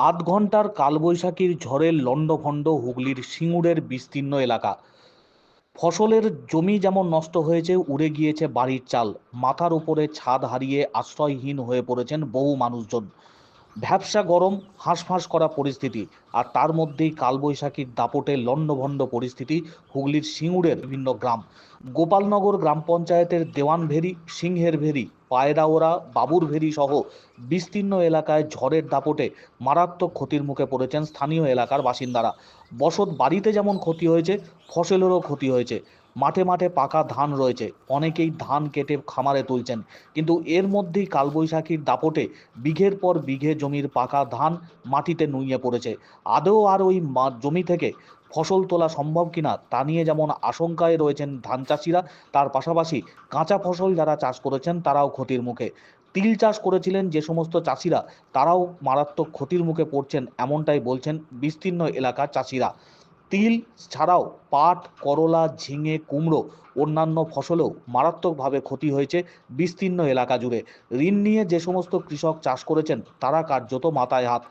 আধ ঘণ্টার কালবৈশাখীর ঝড়ের লণ্ডভণ্ড হুগলির সিঙ্গুরের বিস্তীর্ণ এলাকা। ফসলের জমি যেমন নষ্ট হয়েছে, উড়ে গিয়েছে বাড়ির চাল। মাথার উপরে ছাদ হারিয়ে আশ্রয়হীন হয়ে পড়েছেন বহু মানুষজন। ভ্যাবসা গরম, হাঁসফাঁস করা পরিস্থিতি আর তার মধ্যেই কালবৈশাখীর দাপটে লণ্ডভণ্ড পরিস্থিতি হুগলির সিঙ্গুরের বিভিন্ন গ্রাম। গোপালনগর গ্রাম পঞ্চায়েতের দেওয়ানভেরি, সিংহের ভেরি, পায়রাওরা, বাবুর ভেরি সহ বিস্তীর্ণ এলাকায় ঝড়ের দাপটে মারাত্মক ক্ষতির মুখে পড়েছেন স্থানীয় এলাকার বাসিন্দারা। বসত বাড়িতে যেমন ক্ষতি হয়েছে, ফসলেরও ক্ষতি হয়েছে। মাঠে মাঠে পাকা ধান রয়েছে। অনেকেই ধান কেটে খামারে তুলছেন। কিন্তু এর মধ্যেই কালবৈশাখীর দাপটে বিঘের পর বিঘে জমির পাকা ধান মাটিতে নুইয়ে পড়েছে। আদৌ আর ওই জমি থেকে ফসল তোলা সম্ভব কিনা তা নিয়ে যেমন আশঙ্কায় রয়েছেন ধান চাষিরা, তার পাশাপাশি কাঁচা ফসল যারা চাষ করেছেন তারাও ক্ষতির মুখে। তিল চাষ করেছিলেন যে সমস্ত চাষিরা, তারাও মারাত্মক ক্ষতির মুখে পড়ছেন, এমনটাই বলছেন বিস্তীর্ণ এলাকার চাষিরা। তিল ছাড়াও পাট, করলা, ঝিঙে, কুমড়ো অন্যান্য ফসলেও মারাত্মকভাবে ক্ষতি হয়েছে বিস্তীর্ণ এলাকা জুড়ে। ঋণ নিয়ে যে সমস্ত কৃষক চাষ করেছেন, তারা কার্যত মাথায় হাত।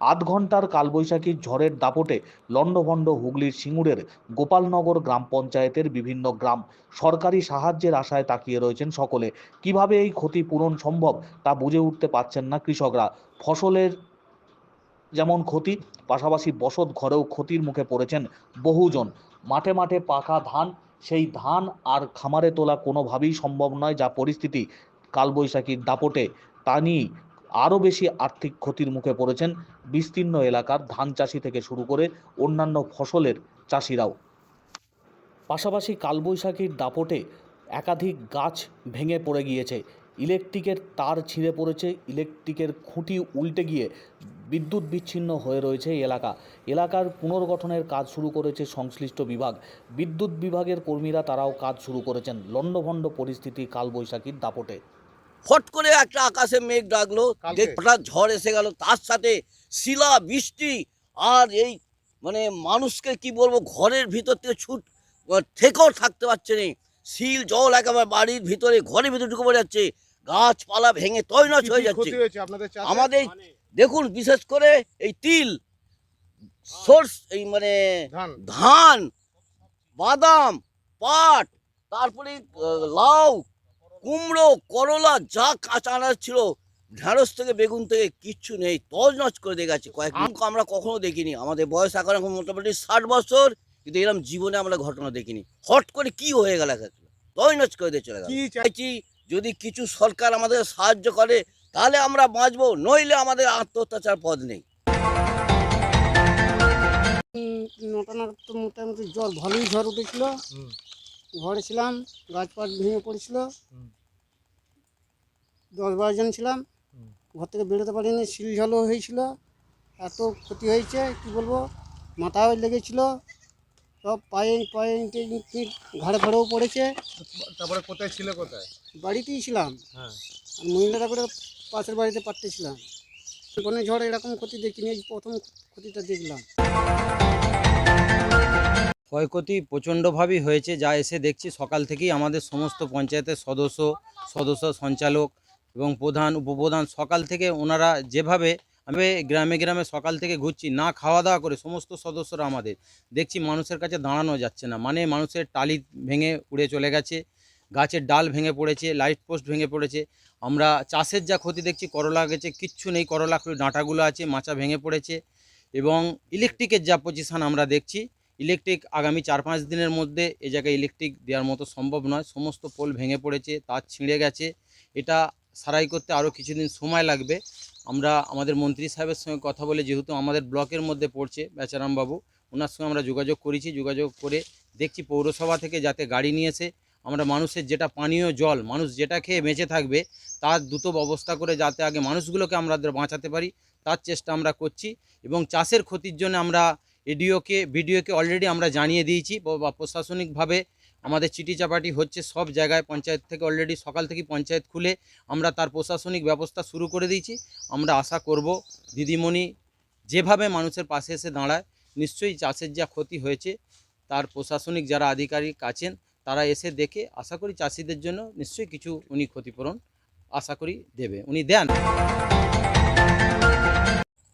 আধ ঘণ্টার কালবৈশাখীর ঝড়ের দাপটে লণ্ডভণ্ড হুগলির সিঙ্গুরের গোপালনগর গ্রাম পঞ্চায়েতের বিভিন্ন গ্রাম। সরকারি সাহায্যের আশায় তাকিয়ে রয়েছেন সকলে। কীভাবে এই ক্ষতি পূরণ সম্ভব তা বুঝে উঠতে পারছেন না কৃষকরা। ফসলের যেমন ক্ষতি, পাশাপাশি বসত ঘরেও ক্ষতির মুখে পড়েছেন বহুজন। মাঠে মাঠে পাকা ধান, সেই ধান আর খামারে তোলা কোনোভাবেই সম্ভব নয়, যা পরিস্থিতি কালবৈশাখীর দাপটে। তা নিয়েই আরও বেশি আর্থিক ক্ষতির মুখে পড়েছেন বিস্তীর্ণ এলাকার ধান চাষি থেকে শুরু করে অন্যান্য ফসলের চাষিরাও। পাশাপাশি কালবৈশাখীর দাপটে একাধিক গাছ ভেঙে পড়ে গিয়েছে। ইলেকট্রিকের তার ছিঁড়ে পড়েছে ইলেকট্রিকের খুঁটি উল্টে গিয়ে বিদ্যুৎ বিচ্ছিন্ন হয়ে রয়েছে এলাকা। এলাকার পুনর্গঠনের কাজ শুরু করেছে সংশ্লিষ্ট বিভাগ। বিদ্যুৎ বিভাগের কর্মীরা তারাও কাজ শুরু করেছেন। লণ্ডভণ্ড পরিস্থিতি কালবৈশাখীর দাপটে। ফট করে একটা আকাশে মেঘ ডাকলো? হঠাৎ ঝড় এসে গেল তার সাথে শিলা বৃষ্টি আর এই মানে মানুষকে কি বলব ঘরের ভিতর থেকে ছুট থেকেও থাকতে পারছে না। শিল জল একেবারে বাড়ির ভিতরে ঘরের ভিতরে ঢুকে পড়ে যাচ্ছে। গাছপালা ভেঙে তৈনচ কি হয়ে যাচ্ছে? আমাদের দেখুন বিশেষ করে এই তিল সোর্স এই মানে ধান। বাদাম পাট তারপরে লাউ কুমড়ো করলা যা কাঁচা আনাজ ছিল ঢ্যাঁড়স থেকে বেগুন থেকে কিচ্ছু নেই তজনজ করে দিয়ে গেছে। কয়েকদিন আমরা কখনো দেখিনি। আমাদের বয়স এখন এখন মোটামুটি ষাট বছর কিন্তু এরকম জীবনে আমরা ঘটনা দেখিনি। হট করে কি হয়ে গেল তজনজ করে দিয়ে চলে গেল। কি চাইছি যদি কিছু সরকার আমাদের সাহায্য করে তাহলে আমরা বাঁচবো নইলে আমাদের আত্মহত্যাচার পথ নেই। উম, তো মোটামুটি জ্বর ভালোই ঝড় উঠেছিল। ঘরে ছিলাম গাছপাত ভেঙে পড়েছিল। দশ বারো জন ছিলাম। ঘর থেকে বেরোতে পারিনি শিল ঝালও হয়েছিল। এত ক্ষতি হয়েছে কি বলব? মাথাও লেগেছিল। সব পায়ে পায়ে ইঁটে ঘাড়ে ঘাড়েও পড়েছে। তারপরে কোথায় ছিল কোথায়? বাড়িতেই ছিলাম। হ্যাঁ। আর মহিলারা করে পাশের বাড়িতে পাঠতেছিলাম কোনো ঝড় এরকম ক্ষতি দেখিনি এই প্রথম ক্ষতিটা দেখলাম। ক্ষয়ক্ষতি প্রচণ্ডভাবেই হয়েছে যা এসে দেখছি সকাল থেকেই আমাদের সমস্ত পঞ্চায়েতের সদস্য সদস্য সঞ্চালক এবং প্রধান উপপ্রধান সকাল থেকে ওনারা যেভাবে আমি গ্রামে গ্রামে সকাল থেকে ঘুরছি, না খাওয়া দাওয়া করে সমস্ত সদস্যরা আমাদের। দেখছি মানুষের কাছে দাঁড়ানো যাচ্ছে না। মানে মানুষের টালি ভেঙে উড়ে চলে গেছে, গাছের ডাল ভেঙে পড়েছে, লাইট পোস্ট ভেঙে পড়েছে। আমরা চাষের যা ক্ষতি দেখছি, করলা গেছে, কিচ্ছু নেই। করলা ডাঁটাগুলো আছে, মাচা ভেঙে পড়েছে এবং ইলেকট্রিকের যা পজিশান আমরা দেখছি, ইলেকট্রিক আগামী চার পাঁচ দিনের মধ্যে এ জায়গায় ইলেকট্রিক দেওয়ার মতো সম্ভব নয়। সমস্ত পোল ভেঙে পড়েছে, তার ছিঁড়ে গেছে। এটা সারাই করতে আরও কিছুদিন সময় লাগবে। আমরা আমাদের মন্ত্রী সাহেবের সঙ্গে কথা বলে যেহেতু আমাদের ব্লকের মধ্যে পড়ছে বেচারামবাবু, ওনার সঙ্গে আমরা যোগাযোগ করেছি, যোগাযোগ করে দেখছি পৌরসভা থেকে যাতে গাড়ি নিয়ে এসে আমরা মানুষের যেটা পানীয় জল, মানুষ যেটা খেয়ে বেঁচে থাকবে, তার দ্রুত ব্যবস্থা করে যাতে আগে মানুষগুলোকে আমরা বাঁচাতে পারি, তার চেষ্টা আমরা করছি এবং চাষের ক্ষতির জন্য আমরা এডিওকে, বিডিওকে অলরেডি আমরা জানিয়ে দিয়েছি বা প্রশাসনিকভাবে আমাদের চিঠি চাপাটি হচ্ছে সব জায়গায় পঞ্চায়েত থেকে অলরেডি সকাল থেকে পঞ্চায়েত খুলে আমরা তার প্রশাসনিক ব্যবস্থা শুরু করে দিয়েছি। আমরা আশা করব দিদিমণি যেভাবে মানুষের পাশে এসে দাঁড়ায়, নিশ্চয়ই চাষের যা ক্ষতি হয়েছে, তার প্রশাসনিক যারা আধিকারিক আছেন, তারা এসে দেখে আশা করি চাষিদের জন্য নিশ্চয়ই কিছু উনি ক্ষতিপূরণ আশা করি দেবে, উনি দেন।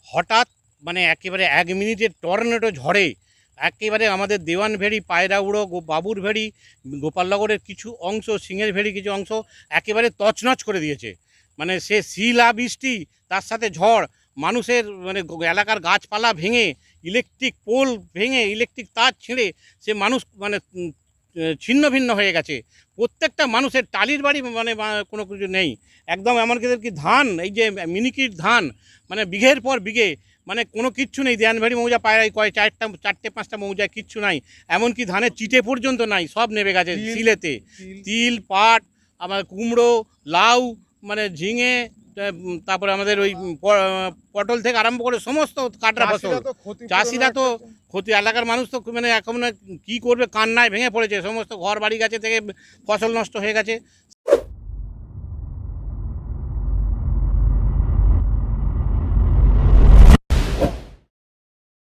হঠাৎ মানে একেবারে এক মিনিটের টর্নেটো ঝড়ে একেবারে আমাদের দেওয়ান ভেড়ি পায়রাউড়ো গো বাবুর ভেড়ি, গোপালনগরের কিছু অংশ, সিংহের ভেড়ি কিছু অংশ একেবারে তছনছ করে দিয়েছে। মানে সে শিলা, বৃষ্টি, তার সাথে ঝড়, মানুষের মানে এলাকার গাছপালা ভেঙে ইলেকট্রিক পোল ভেঙে ইলেকট্রিক তার ছিঁড়ে, সে মানুষ মানে ছিন্ন ভিন্ন হয়ে গেছে। প্রত্যেকটা মানুষের টালির বাড়ি মানে কোনো কিছু নেই। একদম এমনকি কি ধান এই যে মিনিকির ধান মানে বিঘের পর বিঘে মানে কোনো কিচ্ছু নেই। দেয়ানভেড়ি মৌজা পায়রাই কয় চারটা চারটে পাঁচটা মৌজায় কিচ্ছু নাই। এমনকি ধানের চিটে পর্যন্ত নাই সব নেমে গেছে সিলেতে। তিল, পাট আমার কুমড়ো লাউ মানে ঝিঙে তারপরে আমাদের ওই পটল থেকে আরম্ভ করে সমস্ত কাটরা ফসল। চাষিরা তো ক্ষতি এলাকার মানুষ তো মানে এখন কি করবে কান্নায় ভেঙে পড়েছে। সমস্ত ঘর বাড়ি গাছে থেকে ফসল নষ্ট হয়ে গেছে।